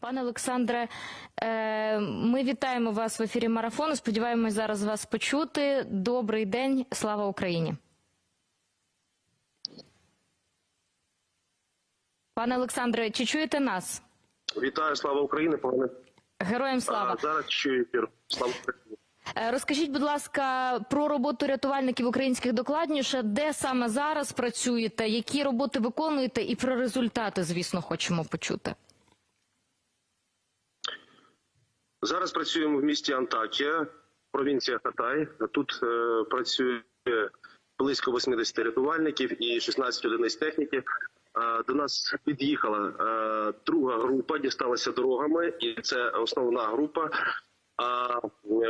Пане Олександре, е, ми вітаємо вас в ефірі марафону. Сподіваємось зараз вас почути. Добрий день, слава Україні. Пане Олександре, чи чуєте нас? Вітаю, слава Україні, пане. Героям слава. А, зараз чую ефір. Слава Україні. Е, Розкажіть, будь ласка, про роботу рятувальників українських докладніше, де саме зараз працюєте, які роботи виконуєте, і про результати, звісно, хочемо почути. Зараз працюємо в місті Антакія, провінція Хатай. Тут е, працює близько 80 рятувальників і 16 одиниць техніки. Е, до нас під'їхала е, друга група, дісталася дорогами, і це основна група. А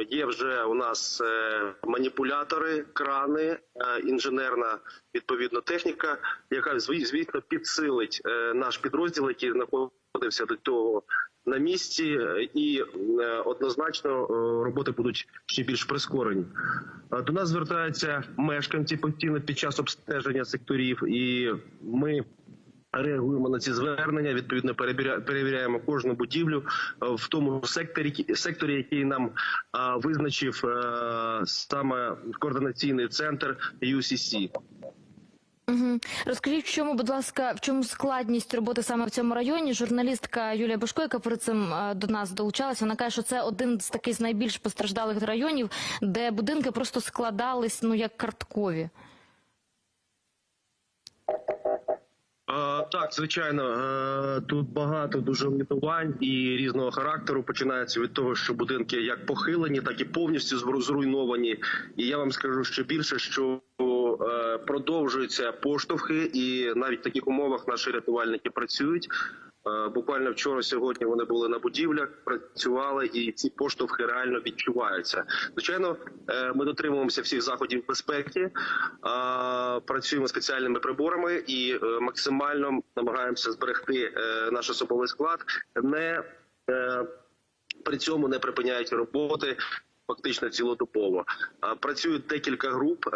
є вже у нас е, маніпулятори, крани, інженерна відповідно техніка, яка зві- звісно підсилить наш підрозділ, який знаходився до того на місці, е, і е, однозначно е, роботи будуть ще більш прискорені. До нас звертаються мешканці постійно під час обстеження секторів, і ми реагуємо на ці звернення. Відповідно, перевіря- перевіряємо кожну будівлю в тому секторі, секторі, який нам визначив саме координаційний центр UCC. Угу. Розкажіть, в чому, будь ласка, в чому складність роботи саме в цьому районі? Журналістка Юлія Башко, яка перед цим е, до нас долучалася, вона каже, що це один з таких найбільш постраждалих районів, де будинки просто складались ну як карткові. Так, звичайно, е, тут багато дуже руйнувань і різного характеру. Починається від того, що будинки як похилені, так і повністю зруйновані. І я вам скажу ще більше, що продовжуються поштовхи, і навіть в таких умовах наші рятувальники працюють. Е, Буквально вчора, сьогодні вони були на будівлях, працювали, і ці поштовхи реально відчуваються. Звичайно, е, ми дотримуємося всіх заходів безпеки, е, працюємо спеціальними приборами і максимально намагаємося зберегти наш особовий склад, не при цьому не припиняють роботи фактично цілодобово. Працюють декілька груп.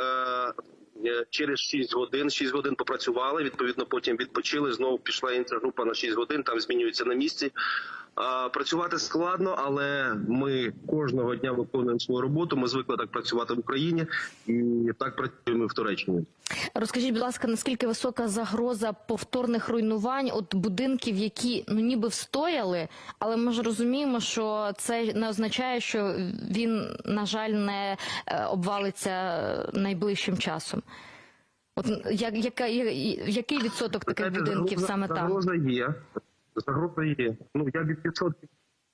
Е, Через 6 годин, 6 годин попрацювали. Відповідно, потім відпочили. Знову пішла інша група на 6 годин. Там змінюються на місці. Працювати складно, але ми кожного дня виконуємо свою роботу. Ми звикли так працювати в Україні і так працюємо в Туреччині. Розкажіть, будь ласка, наскільки висока загроза повторних руйнувань от будинків, які ну ніби встояли, але ми ж розуміємо, що це не означає, що він, на жаль, не е, обвалиться найближчим часом. От як, яка, я- який відсоток таких Знаєте, будинків загроза- саме там? Загроза є. Загроза є. Ну я від відсотків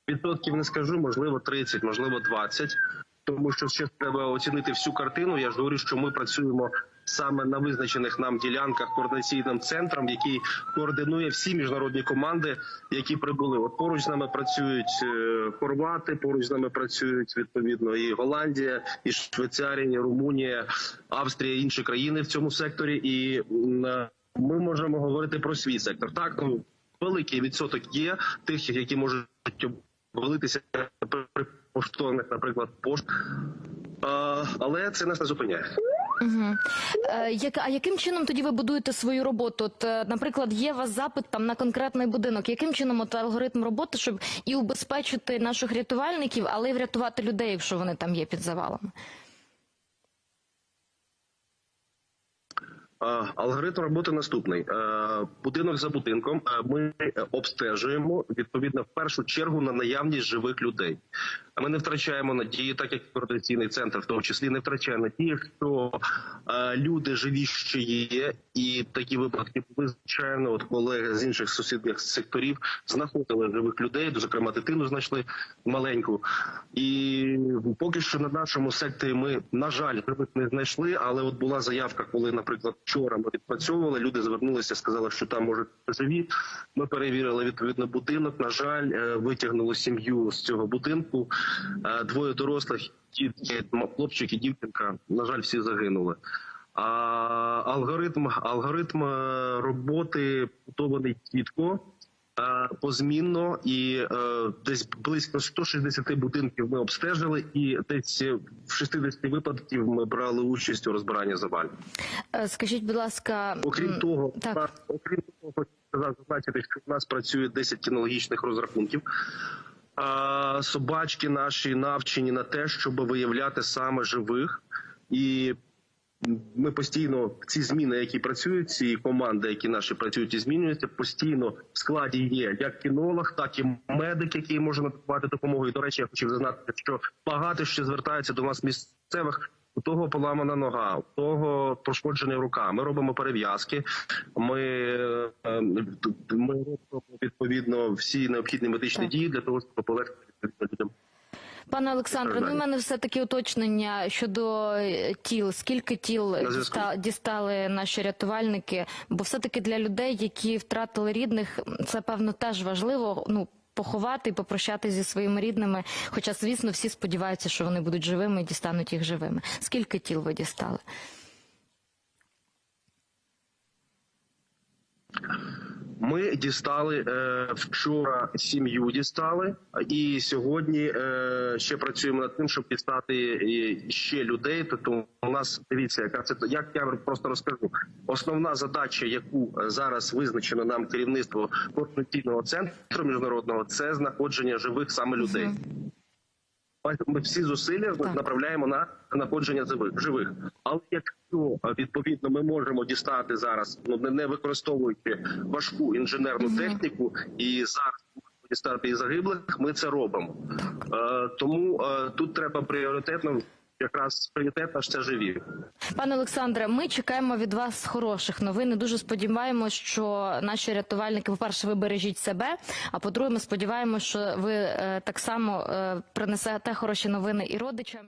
відсотків не скажу, можливо, 30, можливо, 20. Тому що ще треба оцінити всю картину. Я ж говорю, що ми працюємо саме на визначених нам ділянках координаційним центром, який координує всі міжнародні команди, які прибули. От поруч з нами працюють е, хорвати, поруч з нами працюють відповідно і Голландія, і Швейцарія, і Румунія, Австрія, і інші країни в цьому секторі. І е, ми можемо говорити про свій сектор. Так ну великий відсоток є тих, які можуть обвалитися при поштовних, наприклад, пошт. Але це нас не зупиняє. Угу. А яким чином тоді ви будуєте свою роботу? От, е, наприклад, є у вас запит там на конкретний будинок. Яким чином от алгоритм роботи, щоб і убезпечити наших рятувальників, але й врятувати людей, якщо вони там є під завалами? Алгоритм роботи наступний: Е, будинок за будинком. е, Ми обстежуємо відповідно в першу чергу на наявність живих людей. Ми не втрачаємо надії, так як координаційний центр, в тому числі не втрачає надії, що е, люди живі ще є, і такі випадки звичайно. От колеги з інших сусідніх секторів знаходили живих людей, зокрема дитину знайшли маленьку. І поки що на нашому секторі ми на жаль живих не знайшли. Але от була заявка, коли, наприклад, вчора ми відпрацьовували. Люди звернулися, сказали, що там можуть живі. Ми перевірили відповідно будинок. На жаль, е, витягнули сім'ю з цього будинку. Е, Двоє дорослих, хлопчик і дівчинка. На жаль, всі загинули. А алгоритм, алгоритм е, роботи будований чітко. Е, Позмінно і е, десь близько 160 будинків ми обстежили, і десь в 60 випадків ми брали участь у розбиранні завалів. Е, Скажіть, будь ласка, Окрім того, так. та- окрім того, хочу сказати, зазначити, що в нас працює 10 кінологічних розрахунків. А, собачки наші навчені на те, щоб виявляти саме живих, і ми постійно ці зміни, які працюють, ці команди, які наші працюють і змінюються, постійно в складі є як кінолог, так і медик, який може надавати допомогу. І до речі, я хотів зазначити, що багато ще звертаються до нас місцевих. У того поламана нога, у того пошкоджена рука. Ми робимо перев'язки. Ми, е, ми робимо відповідно всі необхідні медичні дії для того, щоб полегшити людям. Пане Олександре, ну в мене все таки уточнення щодо е, тіл. Скільки тіл діста- дістали наші рятувальники? Бо все таки для людей, які втратили рідних, це певно теж важливо. Ну поховати і попрощатися зі своїми рідними. Хоча, звісно, всі сподіваються, що вони будуть живими і дістануть їх живими. Скільки тіл ви дістали? Ми дістали е, вчора сім'ю дістали, і сьогодні е, ще працюємо над тим, щоб дістати е, ще людей. Тобто у нас дивіться, яка це як я просто розкажу. Основна задача, яку зараз визначено нам керівництво координаційного центру міжнародного, це знаходження живих саме людей. Ми всі зусилля Так. направляємо на знаходження живих живих. Але якщо е, відповідно ми можемо дістати зараз, ну не- використовуючи важку інженерну техніку, і зараз дістати і загиблих, ми це робимо. Е, тому е, тут треба пріоритетно, якраз пріоритет наш це живі. Пане Олександре, ми чекаємо від вас хороших новин. Дуже сподіваємось, що наші рятувальники, по-перше, ви бережіть себе. А по-друге, ми сподіваємося, що ви е, так само е, принесете хороші новини і родичам.